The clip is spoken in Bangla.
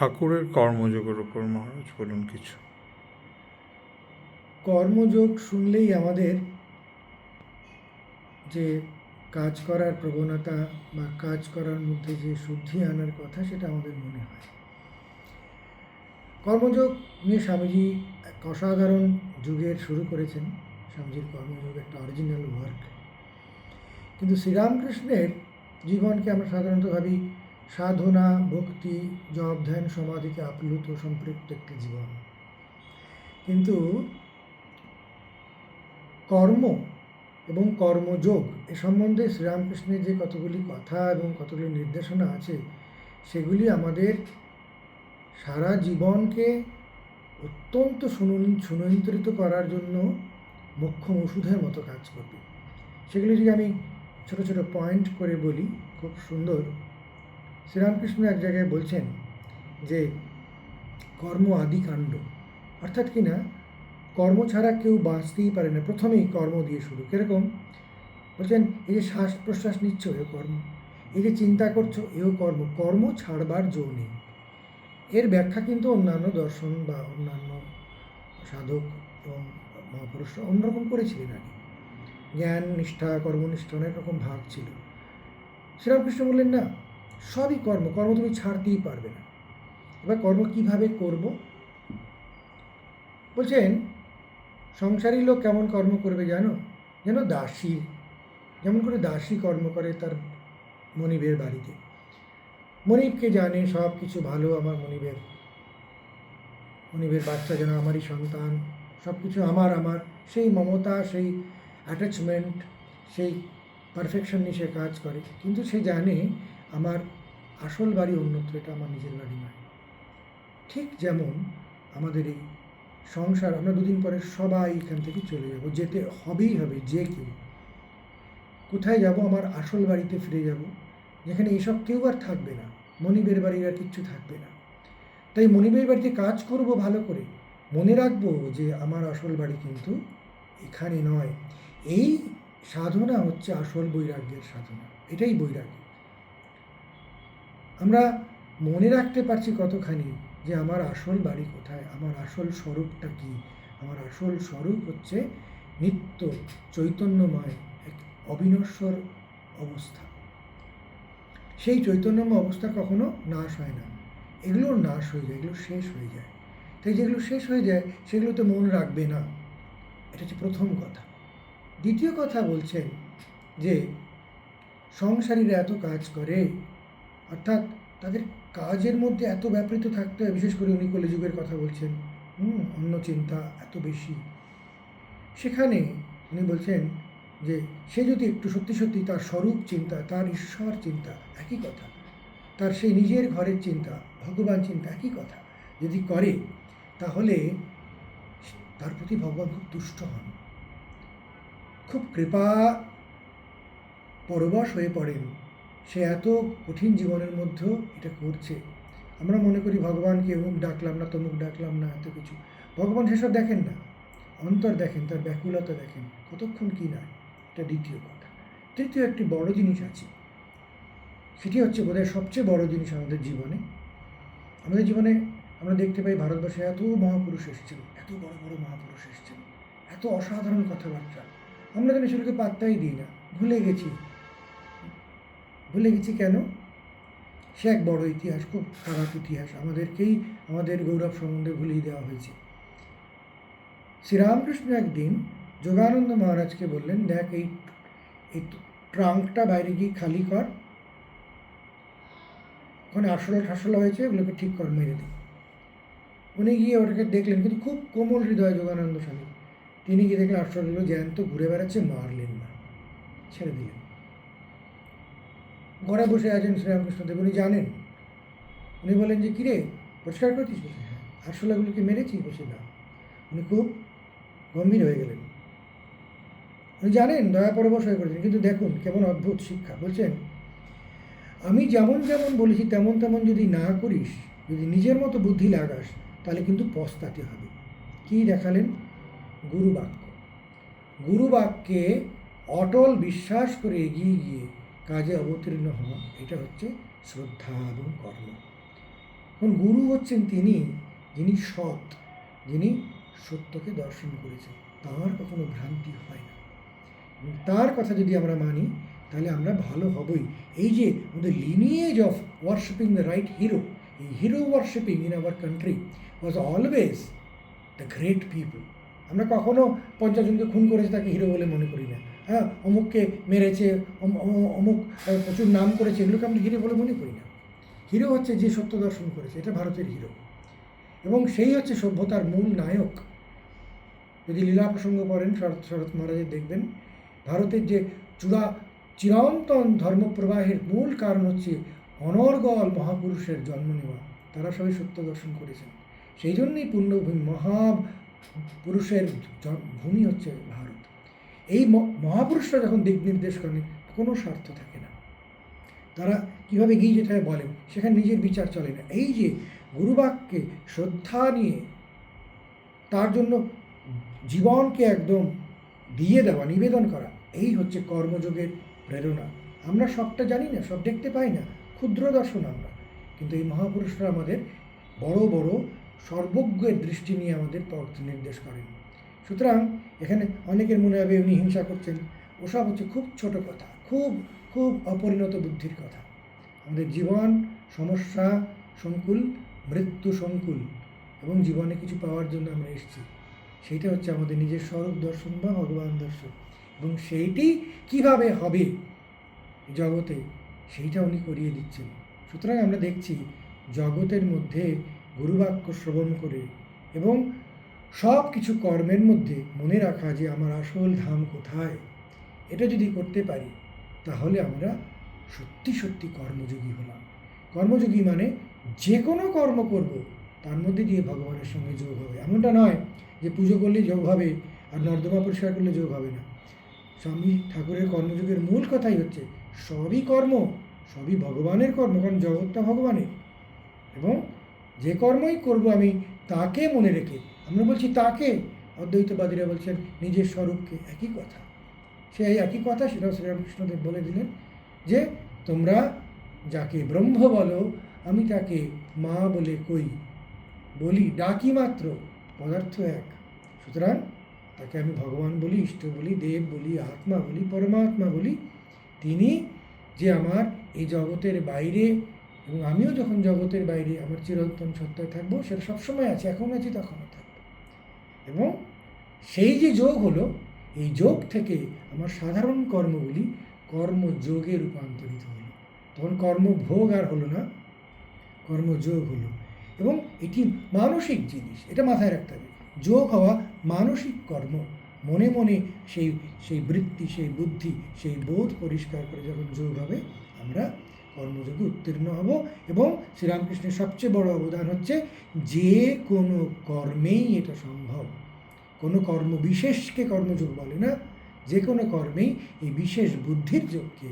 ঠাকুরের কর্মযোগের উপর মহারাজ বলুন কিছু। কর্মযোগ শুনলেই আমাদের যে কাজ করার প্রবণতা বা কাজ করার মধ্যে যে শুদ্ধি আনার কথা সেটা আমাদের মনে হয়। কর্মযোগ নিয়ে স্বামীজি এক অসাধারণ যুগের শুরু করেছেন। স্বামীজির কর্মযোগ একটা অরিজিনাল ওয়ার্ক কিন্তু শ্রীরামকৃষ্ণের জীবনকে আমরা সাধারণত ভাবি সাধনা, ভক্তি, জপ, ধ্যান সমাধিতে আপ্লুত সম্পৃক্ত একটি জীবন। কিন্তু কর্ম এবং কর্মযোগ এ সম্বন্ধে শ্রীরামকৃষ্ণের যে কতগুলি কথা এবং কতগুলি নির্দেশনা আছে, সেগুলি আমাদের সারা জীবনকে অত্যন্ত সুনন, সুনিয়ন্ত্রিত করার জন্য মোক্ষম ওষুধের মতো কাজ করবে। সেগুলি যদি আমি ছোট ছোট পয়েন্ট করে বলি, খুব সুন্দর। শ্রীরামকৃষ্ণ এক জায়গায় বলছেন যে কর্ম আদি কাণ্ড। অর্থাৎ কি না? কর্ম ছাড়া কেউ বাঁচতেই পারে না। প্রথমেই কর্ম দিয়ে শুরু। কীরকম? বলছেন, এই যে শ্বাস প্রশ্বাস নিচ্ছ, এও কর্ম। এই যে চিন্তা করছ, এও কর্ম। কর্ম ছাড়বার জো নেই। এর ব্যাখ্যা কিন্তু অন্যান্য দর্শন বা অন্যান্য সাধক এবং মহাপুরুষরা অন্যরকম করেছিলেন আগে। জ্ঞান, নিষ্ঠা, কর্মনিষ্ঠা অনেক রকম ভাগ ছিল। শ্রীরামকৃষ্ণ বললেন, না সবই কর্ম কর্ম তুমি ছাড়তেই পারবে না। এবার কর্ম কীভাবে করব? বলছেন, সংসারী লোক কেমন কর্ম করবে জানো? যেন দাসী, যেমন করে দাসী কর্ম করে তার মনিবের বাড়িতে। মনিবকে জানে সব কিছু ভালো আমার মনিবের। মনিবের বাচ্চা যেন আমারই সন্তান, সব কিছু আমার আমার। সেই মমতা, সেই অ্যাটাচমেন্ট সেই পারফেকশন নিয়ে সে কাজ করে। কিন্তু সে জানে আমার আসল বাড়ি অন্যত্র, এটা আমার নিজের বাড়ি নয়। ঠিক যেমন আমাদের এই সংসার, আমরা দুদিন পরে সবাই এখান থেকে চলে যাব, যেতে হবেই হবে, যে কেউ। কোথায় যাব, আমার আসল বাড়িতে ফিরে যাব, যেখানে এসব কেউ আর থাকবে না, মনিবের বাড়ির আর কিচ্ছু থাকবে না। তাই মনিবের বাড়িতে কাজ করব ভালো করে, মনে রাখব যে আমার আসল বাড়ি কিন্তু এখানে নয়। এই সাধনা হচ্ছে আসল বৈরাগ্যের সাধনা, এটাই বৈরাগ্য। আমরা মনে রাখতে পারছি কতখানি যে আমার আসল বাড়ি কোথায়, আমার আসল স্বরূপটা কি? আমার আসল স্বরূপ হচ্ছে নিত্য চৈতন্যময় এক অবিনশ্বর অবস্থা। সেই চৈতন্যময় অবস্থা কখনো নাশ হয় না। এগুলোর নাশ হয়ে যায়, এগুলো শেষ হয়ে যায়। তাই যেগুলো শেষ হয়ে যায় সেগুলোতে মন রাখবে না। এটা হচ্ছে প্রথম কথা। দ্বিতীয় কথা বলছেন যে সংসারীরা এত কাজ করে অর্থাৎ তাদের কাজের মধ্যে এত ব্যাপৃত থাকতে হয়, বিশেষ করে উনি কলিযুগের কথা বলছেন। হুম, অন্য চিন্তা এত বেশি। সেখানে উনি বলছেন যে, সে যদি একটু সত্যি সত্যি তার স্বরূপ চিন্তা, তার ঈশ্বর চিন্তা, একই কথা। তার সেই নিজের ঘরের চিন্তা, ভগবান চিন্তা, একই কথা। যদি করে, তাহলে তার প্রতি ভগবান খুব তুষ্ট হন। খুব কৃপা পরবশ হয়ে পড়েন। সে এত কঠিন জীবনের মধ্যেও এটা করছে। আমরা মনে করি ভগবানকে অমুক ডাকলাম না, তমুক ডাকলাম না, এত কিছু। ভগবান সেসব দেখেন না। অন্তর দেখেন, তার ব্যাকুলতা দেখেন, কতক্ষণ কি না? এটা দ্বিতীয় কথা। তৃতীয় একটি বড় জিনিস আছে। সেটি হচ্ছে বোধহয় সবচেয়ে বড় জিনিস আমাদের জীবনে। আমাদের জীবনে আমরা দেখতে পাই ভারতবর্ষে এত মহাপুরুষ এসেছেন এত বড় বড় মহাপুরুষ এসেছেন এত অসাধারণ কথাবার্তা। আমরা যেন সেগুলোকে পাত্তাই দিই না, ভুলে গেছি। ভুলে গেছি কেন? সে এক বড় ইতিহাস, খুব খারাপ ইতিহাস। আমাদেরকেই, আমাদের গৌরব সম্বন্ধে ভুলিয়ে দেওয়া হয়েছে। শ্রীরামকৃষ্ণ একদিন যোগানন্দ মহারাজকে বললেন, দেখ, এই এই ট্রাঙ্কটা বাইরে গিয়ে খালি কর। ওখানে আসলা ঠাসলা হয়েছে, ওগুলোকে ঠিক কর, মেরে দিই উনি গিয়ে ওটাকে দেখলেন, কিন্তু খুব কোমল হৃদয় যোগানন্দ স্বামী তিনি গিয়ে দেখলেন আসলগুলো জ্যান্ত ঘুরে বেড়াচ্ছে, মারলেন না। ছেড়ে দিলেন। ঘরে বসে আছেন শ্রীরামকৃষ্ণদেব উনি জানেন। উনি বলেন যে, কিরে, পরিষ্কার করেছিস বলছে হ্যাঁ আরশোলাগুলোকে মেরেছিস বসে না। উনি খুব গম্ভীর হয়ে গেলেন। উনি জানেন, দয়া পরবশ হয়ে করেছেন, কিন্তু দেখুন কেমন অদ্ভুত শিক্ষা। বলছেন, আমি যেমন যেমন বলেছি, তেমন তেমন যদি না করিস, যদি নিজের মতো বুদ্ধি লাগাস, তাহলে কিন্তু পস্তাতে হবে। কী দেখালেন? গুরু বাক্য গুরু বাক্যে অটল বিশ্বাস করে এগিয়ে গিয়ে কাজে অবতীর্ণ হওয়া, এটা হচ্ছে শ্রদ্ধা এবং কর্ম। এখন গুরু হচ্ছেন তিনি, যিনি সৎ, যিনি সত্যকে দর্শন করেছেন। তার কখনো ভ্রান্তি হয় না। তার কথা যদি আমরা মানি, তাহলে আমরা ভালো হবই। এই যে আমাদের lineage of worshipping the right hero এই hero worshipping in our country was always the great people আমরা কখনো পঞ্চাশ জনকে খুন করেছে, তাকে হিরো বলে মনে করি না। হ্যাঁ অমুককে মেরেছে, অম- অম- অমুক প্রচুর নাম করেছে, এগুলোকে আমরা হিরো বলে মনে করি না। হিরো হচ্ছে যে সত্য দর্শন করেছে, এটা ভারতের হিরো। এবং সেই হচ্ছে সভ্যতার মূল নায়ক। যদি লীলা প্রসঙ্গ করেন শরৎ শরৎ মহারাজের দেখবেন, ভারতের যে চূড়া, চিরন্তন ধর্মপ্রবাহের মূল কারণ হচ্ছে অনর্গল মহাপুরুষের জন্ম নেওয়া। তারা সবাই সত্য দর্শন করেছেন। সেই জন্যই পুণ্যভূমি মহা পুরুষের ভূমি হচ্ছে এই মহাপুরুষরা যখন দিক নির্দেশ করেন, কোনো স্বার্থ থাকে না। তারা কীভাবে গিয়ে যেটা বলেন? সেখানে নিজের বিচার চলে না। এই যে গুরুবাক্যে শ্রদ্ধা নিয়ে তার জন্য জীবনকে একদম দিয়ে দেওয়া, নিবেদন করা, এই হচ্ছে কর্মযোগের প্রেরণা। আমরা সবটা জানি না, সব দেখতে পাই না। ক্ষুদ্র দর্শন আমরা। কিন্তু এই মহাপুরুষরা আমাদের বড় বড়, সর্বজ্ঞের দৃষ্টি নিয়ে আমাদের পথ নির্দেশ করেন। সুতরাং এখানে অনেকের মনে হবে উনি হিংসা করছেন। ওসব হচ্ছে খুব ছোট কথা, খুব খুব অপরিণত বুদ্ধির কথা। আমাদের জীবন সমস্যা, সংকুল, মৃত্যু সংকুল এবং জীবনে কিছু পাওয়ার জন্য আমরা এসেছি। সেইটা হচ্ছে আমাদের নিজের স্বরূপ দর্শন বা ভগবান দর্শন এবং সেইটি কীভাবে হবে জগতে সেইটা উনি করিয়ে দিচ্ছেন। সুতরাং আমরা দেখছি জগতের মধ্যে গুরুবাক্য শ্রবণ করে এবং সব কিছু কর্মের মধ্যে মনে রাখা যে আমার আসল ধাম কোথায়, এটা যদি করতে পারি, তাহলে আমরা সত্যি সত্যি কর্মযোগী হলাম। কর্মযোগী মানে যে কোনো কর্ম করব, তার মধ্যে দিয়ে ভগবানের সঙ্গে যোগ হবে। এমনটা নয় যে পুজো করলে যোগ হবে আর নর্দমা পরিষ্কার করলে যোগ হবে না। স্বামী ঠাকুরের কর্মযোগের মূল কথাই হচ্ছে, সবই কর্ম, সবই ভগবানের কর্ম, কারণ জগৎটা ভগবানের। এবং যে কর্মই করব আমি, তাকে মনে রেখে আমরা বলছি, তাকে? অদ্বৈতবাদীরা বলছেন, নিজের স্বরূপকে একই কথা। সেই একই কথা সেটাও শ্রীরামকৃষ্ণদেব বলে দিলেন যে, তোমরা যাকে ব্রহ্ম বলো, আমি তাকে মা বলে কই। বলি, ডাকি মাত্র, পদার্থ এক। সুতরাং তাকে আমি ভগবান বলি, ইষ্ট বলি, দেব বলি, আত্মা বলি, পরমাত্মা বলি। তিনি যে আমার এই জগতের বাইরে এবং আমিও যখন জগতের বাইরে, আমার চিরন্তন সত্তায় থাকব, সেটা সবসময় আছে, এখন আছি, তখন এবং সেই যে যোগ হলো, এই যোগ থেকে আমার সাধারণ কর্মগুলি কর্মযোগে রূপান্তরিত হলো। তখন কর্মভোগ আর হলো না, কর্মযোগ হলো। এবং এটি মানসিক জিনিস, এটা মাথায় রাখতে হবে। যোগ হওয়া মানসিক কর্ম। মনে মনে সেই সেই বৃত্তি, সেই বুদ্ধি, সেই বোধ পরিষ্কার করে যখন যোগ হবে, আমরা কর্মযোগে উত্তীর্ণ হব এবং শ্রীরামকৃষ্ণের সবচেয়ে বড় অবদান হচ্ছে যে কোনো কর্মেই এটা সম্ভব। কোনো কর্ম বিশেষকে কর্মযোগ বলে না, যে কোনো কর্মেই এই বিশেষ বুদ্ধির যোগকে